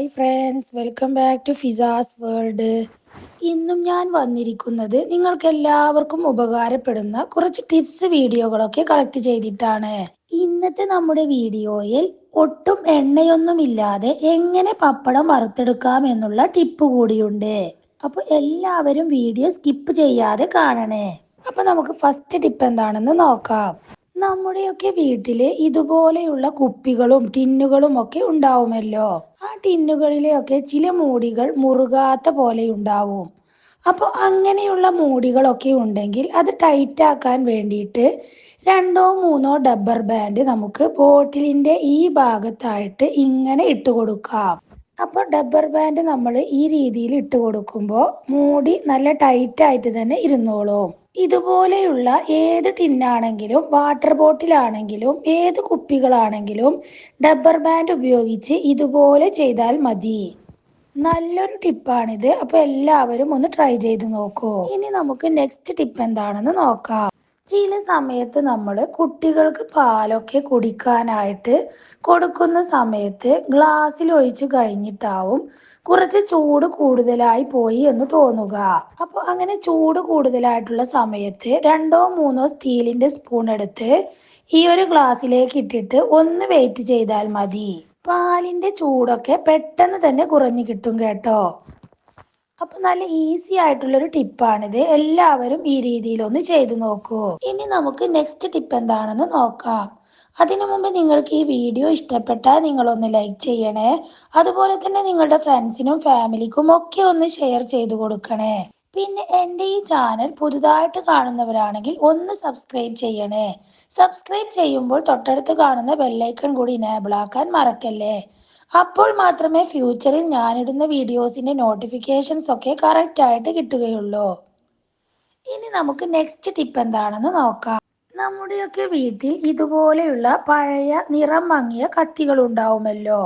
Hi friends welcome back to Fiza's world ഇന്നും ഞാൻ വന്നിരിക്കുന്നത് നിങ്ങൾക്ക് എല്ലാവർക്കും ഉപകാരപ്പെടുന്ന കുറച്ച് ടിപ്സ് വീഡിയോകളൊക്കെ കളക്ട് ചെയ്തിട്ടാണ്. ഇന്നത്തെ നമ്മുടെ വീഡിയോയിൽ ഒട്ടും എണ്ണയൊന്നും ഇല്ലാതെ എങ്ങനെ പപ്പടം വറുത്തെടുക്കാം എന്നുള്ള ടിപ്പ് കൂടിയുണ്ട്. അപ്പോൾ എല്ലാവരും വീഡിയോ സ്കിപ്പ് ചെയ്യാതെ കാണണേ. അപ്പൊ നമുക്ക് ഫസ്റ്റ് ടിപ്പ് എന്താണെന്ന് നോക്കാം. നമ്മുടെയൊക്കെ വീട്ടിൽ ഇതുപോലെയുള്ള കുപ്പികളും ടിന്നുകളും ഒക്കെ ഉണ്ടാവുമല്ലോ. ആ ടിന്നുകളിലെയൊക്കെ ചില മൂടികൾ മുറുകാത്ത പോലെ ഉണ്ടാവും. അപ്പോൾ അങ്ങനെയുള്ള മൂടികളൊക്കെ ഉണ്ടെങ്കിൽ അത് ടൈറ്റ് ആക്കാൻ വേണ്ടിയിട്ട് രണ്ടോ മൂന്നോ ഡബ്ബർ ബാൻഡ് നമുക്ക് ബോട്ടിലിന്റെ ഈ ഭാഗത്തായിട്ട് ഇങ്ങനെ ഇട്ട് കൊടുക്കാം. അപ്പോൾ ഡബ്ബർ ബാൻഡ് നമ്മൾ ഈ രീതിയിൽ ഇട്ട് കൊടുക്കുമ്പോൾ മൂടി നല്ല ടൈറ്റ് ആയിട്ട് തന്നെ ഇരുന്നോളും. ഇതുപോലെയുള്ള ഏത് ടിന്നാണെങ്കിലും വാട്ടർ ബോട്ടിലാണെങ്കിലും ഏത് കുപ്പികളാണെങ്കിലും ഡബ്ബർ ബാൻഡ് ഉപയോഗിച്ച് ഇതുപോലെ ചെയ്താൽ മതി. നല്ലൊരു ടിപ്പാണിത്. അപ്പോൾ എല്ലാവരും ഒന്ന് ട്രൈ ചെയ്ത് നോക്കൂ. ഇനി നമുക്ക് നെക്സ്റ്റ് ടിപ്പ് എന്താണെന്ന് നോക്കാം. ചില സമയത്ത് നമ്മൾ കുട്ടികൾക്ക് പാലൊക്കെ കുടിക്കാനായിട്ട് കൊടുക്കുന്ന സമയത്ത് ഗ്ലാസ്സിൽ ഒഴിച്ച് കഴിഞ്ഞിട്ടാവും കുറച്ച് ചൂട് കൂടുതലായി പോയി എന്ന് തോന്നുക. അപ്പോൾ അങ്ങനെ ചൂട് കൂടുതലായിട്ടുള്ള സമയത്ത് രണ്ടോ മൂന്നോ സ്റ്റീലിന്റെ സ്പൂൺ എടുത്ത് ഈ ഒരു ഗ്ലാസ്സിലേക്ക് ഇട്ടിട്ട് ഒന്ന് വെയിറ്റ് ചെയ്താൽ മതി. പാലിന്റെ ചൂടൊക്കെ പെട്ടെന്ന് തന്നെ കുറഞ്ഞു കിട്ടും കേട്ടോ. അപ്പൊ നല്ല ഈസി ആയിട്ടുള്ള ഒരു ടിപ്പാണിത് എല്ലാവരും ഈ രീതിയിൽ ഒന്ന് ചെയ്തു നോക്കൂ. ഇനി നമുക്ക് നെക്സ്റ്റ് ടിപ്പ് എന്താണെന്ന് നോക്കാം. അതിനു മുമ്പ് നിങ്ങൾക്ക് ഈ വീഡിയോ ഇഷ്ടപ്പെട്ടാൽ നിങ്ങളൊന്ന് ലൈക്ക് ചെയ്യണേ. അതുപോലെ തന്നെ നിങ്ങളുടെ ഫ്രണ്ട്സിനും ഫാമിലിക്കും ഒക്കെ ഒന്ന് ഷെയർ ചെയ്തു കൊടുക്കണേ. പിന്നെ എന്റെ ഈ ചാനൽ പുതുതായിട്ട് കാണുന്നവരാണെങ്കിൽ ഒന്ന് സബ്സ്ക്രൈബ് ചെയ്യണേ. സബ്സ്ക്രൈബ് ചെയ്യുമ്പോൾ തൊട്ടടുത്ത് കാണുന്ന ബെല്ലൈക്കൺ കൂടി ഇനേബിൾ ആക്കാൻ മറക്കല്ലേ? അപ്പോൾ മാത്രമേ ഫ്യൂച്ചറിൽ ഞാനിടുന്ന വീഡിയോസിന്റെ നോട്ടിഫിക്കേഷൻസ് ഒക്കെ കറക്റ്റ് ആയിട്ട് കിട്ടുകയുള്ളൂ. ഇനി നമുക്ക് നെക്സ്റ്റ് ടിപ്പ് എന്താണെന്ന് നോക്കാം. നമ്മുടെയൊക്കെ വീട്ടിൽ ഇതുപോലെയുള്ള പഴയ നിറം മങ്ങിയ കത്തികൾ ഉണ്ടാവുമല്ലോ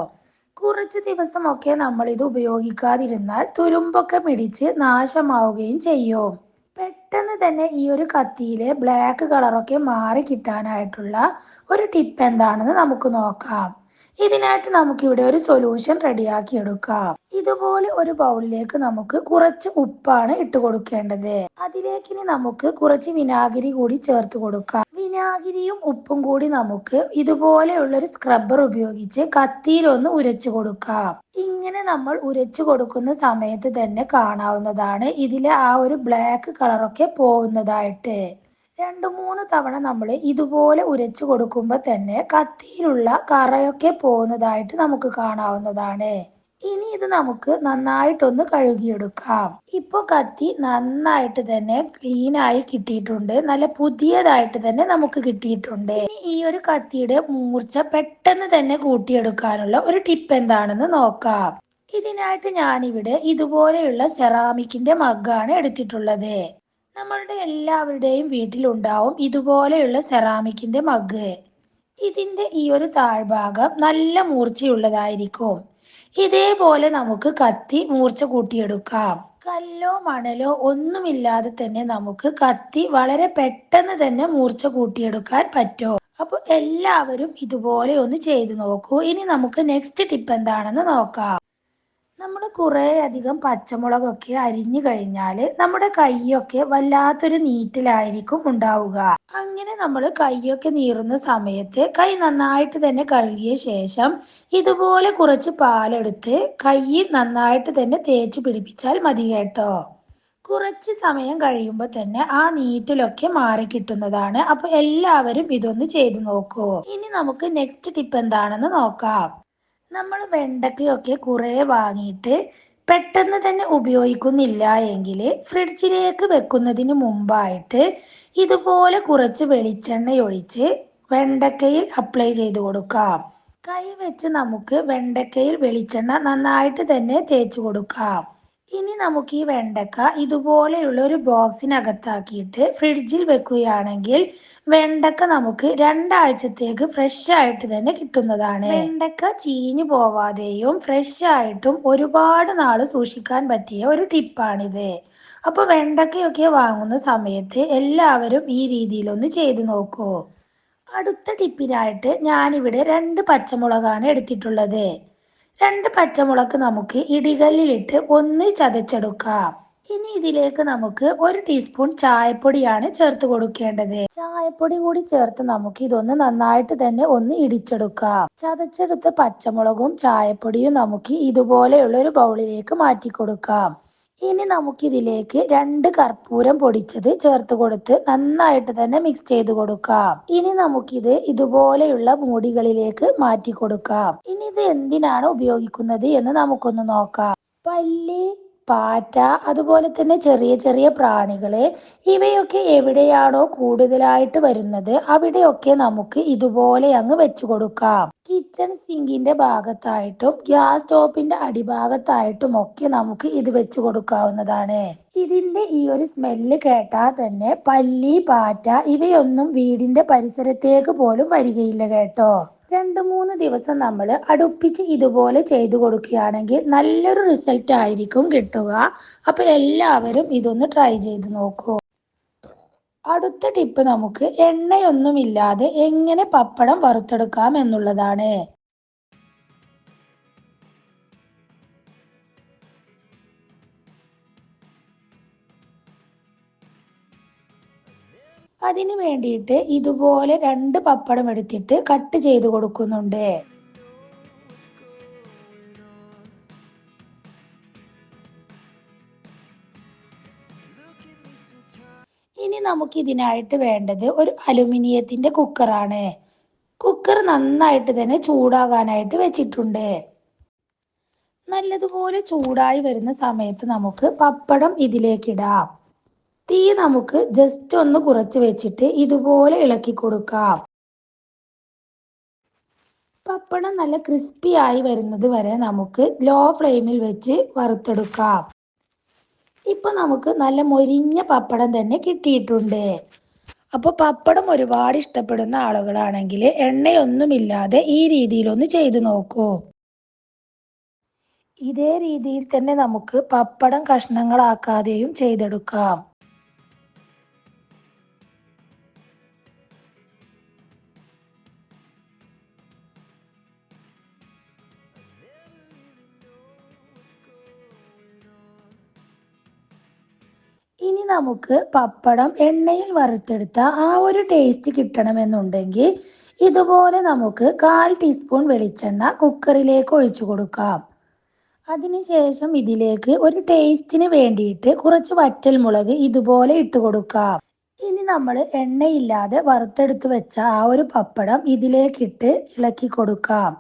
കുറച്ച് ദിവസമൊക്കെ നമ്മൾ ഇത് ഉപയോഗിക്കാതിരുന്നാൽ തുരുമ്പൊക്കെ പിടിച്ച് നാശമാവുകയും ചെയ്യും. പെട്ടെന്ന് തന്നെ ഈ ഒരു കത്തിയിലെ ബ്ലാക്ക് കളറൊക്കെ മാറി കിട്ടാനായിട്ടുള്ള ഒരു ടിപ്പ് എന്താണെന്ന് നമുക്ക് നോക്കാം. ഇതിനായിട്ട് നമുക്ക് ഇവിടെ ഒരു സൊല്യൂഷൻ റെഡിയാക്കി എടുക്കാം ഇതുപോലെ ഒരു ബൗളിലേക്ക് നമുക്ക് കുറച്ച് ഉപ്പാണ് ഇട്ട് കൊടുക്കേണ്ടത്. അതിലേക്ക് ഇനി നമുക്ക് കുറച്ച് വിനാഗിരി കൂടി ചേർത്ത് കൊടുക്കാം. വിനാഗിരിയും ഉപ്പും കൂടി നമുക്ക് ഇതുപോലെയുള്ള ഒരു സ്ക്രബ്ബർ ഉപയോഗിച്ച് കത്തിയിലൊന്ന് ഉരച്ചു കൊടുക്കാം. ഇങ്ങനെ നമ്മൾ ഉരച്ചു കൊടുക്കുന്ന സമയത്ത് തന്നെ കാണാവുന്നതാണ് ഇതിലെ ആ ഒരു ബ്ലാക്ക് കളറൊക്കെ പോകുന്നതായിട്ട് രണ്ടു മൂന്ന് തവണ നമ്മൾ ഇതുപോലെ ഉരച്ചു കൊടുക്കുമ്പോൾ തന്നെ കത്തിയിലുള്ള കറയൊക്കെ പോകുന്നതായിട്ട് നമുക്ക് കാണാവുന്നതാണ്. ഇനി ഇത് നമുക്ക് നന്നായിട്ടൊന്ന് കഴുകിയെടുക്കാം. ഇപ്പൊ കത്തി നന്നായിട്ട് തന്നെ ക്ലീൻ ആയി കിട്ടിയിട്ടുണ്ട്. നല്ല പുതിയതായിട്ട് തന്നെ നമുക്ക് കിട്ടിയിട്ടുണ്ട്. ഈ ഒരു കത്തിയുടെ മൂർച്ച പെട്ടെന്ന് തന്നെ കൂട്ടിയെടുക്കാനുള്ള ഒരു ടിപ്പ് എന്താണെന്ന് നോക്കാം. ഇതിനായിട്ട് ഞാനിവിടെ ഇതുപോലെയുള്ള സെറാമിക്കിന്റെ മഗ്ഗാണ് എടുത്തിട്ടുള്ളത്. നമ്മളുടെ എല്ലാവരുടെയും വീട്ടിലുണ്ടാവും ഇതുപോലെയുള്ള സെറാമിക്കിന്റെ മഗ് ഇതിന്റെ ഈ ഒരു താഴ്ഭാഗം നല്ല മൂർച്ചയുള്ളതായിരിക്കും. ഇതേപോലെ നമുക്ക് കത്തി മൂർച്ച കൂട്ടിയെടുക്കാം. കല്ലോ മണലോ ഒന്നുമില്ലാതെ തന്നെ നമുക്ക് കത്തി വളരെ പെട്ടെന്ന് തന്നെ മൂർച്ച കൂട്ടിയെടുക്കാൻ പറ്റും. അപ്പൊ എല്ലാവരും ഇതുപോലെ ഒന്ന് ചെയ്തു നോക്കൂ. ഇനി നമുക്ക് നെക്സ്റ്റ് ടിപ്പ് എന്താണെന്ന് നോക്കാം. നമ്മൾ കുറേ അധികം പച്ചമുളകൊക്കെ അരിഞ്ഞു കഴിഞ്ഞാൽ നമ്മുടെ കൈയൊക്കെ വല്ലാത്തൊരു നീറ്റിലായിരിക്കും ഉണ്ടാവുക. അങ്ങനെ നമ്മൾ കൈയൊക്കെ നീറുന്ന സമയത്ത് കൈ നന്നായിട്ട് തന്നെ കഴുകിയ ശേഷം ഇതുപോലെ കുറച്ച് പാലെടുത്ത് കൈയിൽ നന്നായിട്ട് തന്നെ തേച്ച് പിടിപ്പിച്ചാൽ മതി കേട്ടോ. കുറച്ച് സമയം കഴിയുമ്പോൾ തന്നെ ആ നീറ്റിലൊക്കെ മാറി കിട്ടുന്നതാണ്. അപ്പൊ എല്ലാവരും ഇതൊന്ന് ചെയ്തു നോക്കൂ. ഇനി നമുക്ക് നെക്സ്റ്റ് ടിപ്പ് എന്താണെന്ന് നോക്കാം. നമ്മൾ വെണ്ടക്കയൊക്കെ കുറേ വാങ്ങിയിട്ട് പെട്ടെന്ന് തന്നെ ഉപയോഗിക്കുന്നില്ല എങ്കിൽ ഫ്രിഡ്ജിലേക്ക് വെക്കുന്നതിന് മുമ്പായിട്ട് ഇതുപോലെ കുറച്ച് വെളിച്ചെണ്ണ ഒഴിച്ച് വെണ്ടക്കയിൽ അപ്ലൈ ചെയ്ത് കൊടുക്കാം. കൈ വെച്ച് നമുക്ക് വെണ്ടക്കയിൽ വെളിച്ചെണ്ണ നന്നായിട്ട് തന്നെ തേച്ച് കൊടുക്കാം. ഇനി നമുക്ക് ഈ വെണ്ടക്ക ഇതുപോലെയുള്ള ഒരു ബോക്സിനകത്താക്കിയിട്ട് ഫ്രിഡ്ജിൽ വെക്കുകയാണെങ്കിൽ വെണ്ടക്ക നമുക്ക് രണ്ടാഴ്ചത്തേക്ക് ഫ്രഷ് ആയിട്ട് തന്നെ കിട്ടുന്നതാണ്. വെണ്ടക്ക ചീഞ്ഞു പോവാതെയും ഫ്രഷ് ആയിട്ടും ഒരുപാട് നാൾ സൂക്ഷിക്കാൻ പറ്റിയ ഒരു ടിപ്പാണിത് അപ്പൊ വെണ്ടക്കയൊക്കെ വാങ്ങുന്ന സമയത്ത് എല്ലാവരും ഈ രീതിയിലൊന്ന് ചെയ്തു നോക്കൂ. അടുത്ത ടിപ്പിനായിട്ട് ഞാനിവിടെ രണ്ട് പച്ചമുളകാണ് എടുത്തിട്ടുള്ളത്. രണ്ട് പച്ചമുളക് നമുക്ക് ഇടികല്ലിലിട്ട് ഒന്ന് ചതച്ചെടുക്കാം. ഇനി ഇതിലേക്ക് നമുക്ക് ഒരു ടീസ്പൂൺ ചായപ്പൊടിയാണ് ചേർത്ത് കൊടുക്കേണ്ടത്. ചായപ്പൊടി കൂടി ചേർത്ത് നമുക്ക് ഇതൊന്ന് നന്നായിട്ട് തന്നെ ഒന്ന് ഇടിച്ചെടുക്കാം. ചതച്ചെടുത്ത പച്ചമുളകും ചായപ്പൊടിയും നമുക്ക് ഇതുപോലെയുള്ള ഒരു ബൗളിലേക്ക് മാറ്റി കൊടുക്കാം ഇനി നമുക്കിതിലേക്ക് രണ്ട് കർപ്പൂരം പൊടിച്ചത് ചേർത്ത് കൊടുത്ത് നന്നായിട്ട് തന്നെ മിക്സ് ചെയ്ത് കൊടുക്കാം. ഇനി നമുക്കിത് ഇതുപോലെയുള്ള മൂടികളിലേക്ക് മാറ്റി കൊടുക്കാം. ഇനി ഇത് എന്തിനാണ് ഉപയോഗിക്കുന്നത് എന്ന് നമുക്കൊന്ന് നോക്കാം. പല്ലി പാറ്റ അതുപോലെ തന്നെ ചെറിയ ചെറിയ പ്രാണികൾ ഇവയൊക്കെ എവിടെയാണോ കൂടുതലായിട്ട് വരുന്നത് അവിടെയൊക്കെ നമുക്ക് ഇതുപോലെ അങ്ങ് വെച്ചു കൊടുക്കാം. കിച്ചൺ സിങ്കിന്റെ ഭാഗത്തായിട്ടും ഗ്യാസ് സ്റ്റോപ്പിന്റെ അടിഭാഗത്തായിട്ടും ഒക്കെ നമുക്ക് ഇത് വെച്ച് കൊടുക്കാവുന്നതാണ്. ഇതിന്റെ ഈ ഒരു സ്മെല്ല് കേട്ടാൽ തന്നെ പല്ലി പാറ്റ ഇവയൊന്നും വീടിന്റെ പരിസരത്തേക്ക് പോലും വരികയില്ല കേട്ടോ. രണ്ട് മൂന്ന് ദിവസം നമ്മൾ അടുപ്പിച്ച് ഇതുപോലെ ചെയ്തു കൊടുക്കുകയാണെങ്കിൽ നല്ലൊരു റിസൾട്ട് ആയിരിക്കും കിട്ടുക. അപ്പോൾ എല്ലാവരും ഇതൊന്ന് ട്രൈ ചെയ്ത് നോക്കൂ. അടുത്ത ടിപ്പ് നമുക്ക് എണ്ണയൊന്നുമില്ലാതെ എങ്ങനെ പപ്പടം വറുത്തെടുക്കാം എന്നുള്ളതാണ്. അതിനു വേണ്ടിയിട്ട് ഇതുപോലെ രണ്ട് പപ്പടം എടുത്തിട്ട് കട്ട് ചെയ്ത് കൊടുക്കുന്നുണ്ട്. ഇനി നമുക്ക് ഇതിനായിട്ട് വേണ്ടത് ഒരു അലുമിനിയത്തിന്റെ കുക്കറാണ്. കുക്കർ നന്നായിട്ട് തന്നെ ചൂടാകാനായിട്ട് വെച്ചിട്ടുണ്ട്. നല്ലതുപോലെ ചൂടായി വരുന്ന സമയത്ത് നമുക്ക് പപ്പടം ഇതിലേക്കിടാം. തീ നമുക്ക് ജസ്റ്റ് ഒന്ന് കുറച്ച് വെച്ചിട്ട് ഇതുപോലെ ഇളക്കി കൊടുക്കാം. പപ്പടം നല്ല ക്രിസ്പി ആയി വരുന്നത് വരെ നമുക്ക് ലോ ഫ്ലെയിമിൽ വെച്ച് വറുത്തെടുക്കാം. ഇപ്പൊ നമുക്ക് നല്ല മൊരിഞ്ഞ പപ്പടം തന്നെ കിട്ടിയിട്ടുണ്ട്. അപ്പോൾ പപ്പടം ഒരുപാട് ഇഷ്ടപ്പെടുന്ന ആളുകളാണെങ്കിൽ എണ്ണയൊന്നുമില്ലാതെ ഈ രീതിയിലൊന്ന് ചെയ്തു നോക്കൂ. ഇതേ രീതിയിൽ തന്നെ നമുക്ക് പപ്പടം കഷ്ണങ്ങളാക്കാതെയും ചെയ്തെടുക്കാം. ഇനി നമുക്ക് പപ്പടം എണ്ണയിൽ വറുത്തെടുത്ത ആ ഒരു ടേസ്റ്റ് കിട്ടണമെന്നുണ്ടെങ്കിൽ ഇതുപോലെ നമുക്ക് കാൽ ടീസ്പൂൺ വെളിച്ചെണ്ണ കുക്കറിലേക്ക് ഒഴിച്ചു കൊടുക്കാം. അതിനുശേഷം ഇതിലേക്ക് ഒരു ടേസ്റ്റിന് വേണ്ടിയിട്ട് കുറച്ച് വറ്റൽ മുളക് ഇതുപോലെ ഇട്ട് കൊടുക്കാം. ഇനി നമ്മൾ എണ്ണയില്ലാതെ വറുത്തെടുത്ത് വെച്ച ആ ഒരു പപ്പടം ഇതിലേക്കിട്ട് ഇളക്കി കൊടുക്കാം.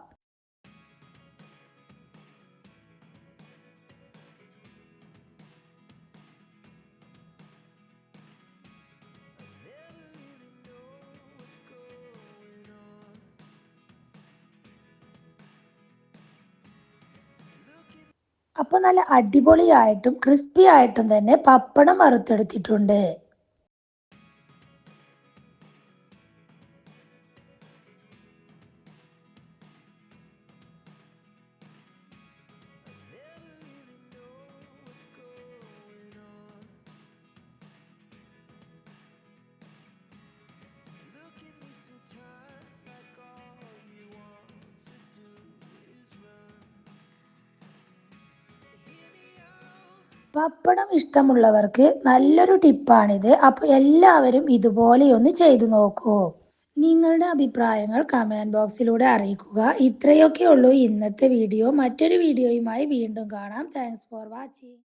അപ്പോൾ നല്ല അടിപൊളിയായിട്ടും ക്രിസ്പി ആയിട്ടും തന്നെ പപ്പടം വറുത്തെടുത്തിട്ടുണ്ട്. പപ്പടം ഇഷ്ടമുള്ളവർക്ക് നല്ലൊരു ടിപ്പാണിത്. അപ്പോൾ എല്ലാവരും ഇതുപോലെ ഒന്ന് ചെയ്തു നോക്കൂ. നിങ്ങളുടെ അഭിപ്രായങ്ങൾ കമന്റ് ബോക്സിലൂടെ അറിയിക്കുക. ഇത്രയൊക്കെ ഉള്ളൂ ഇന്നത്തെ വീഡിയോ മറ്റൊരു വീഡിയോയുമായി വീണ്ടും കാണാം. Thanks for watching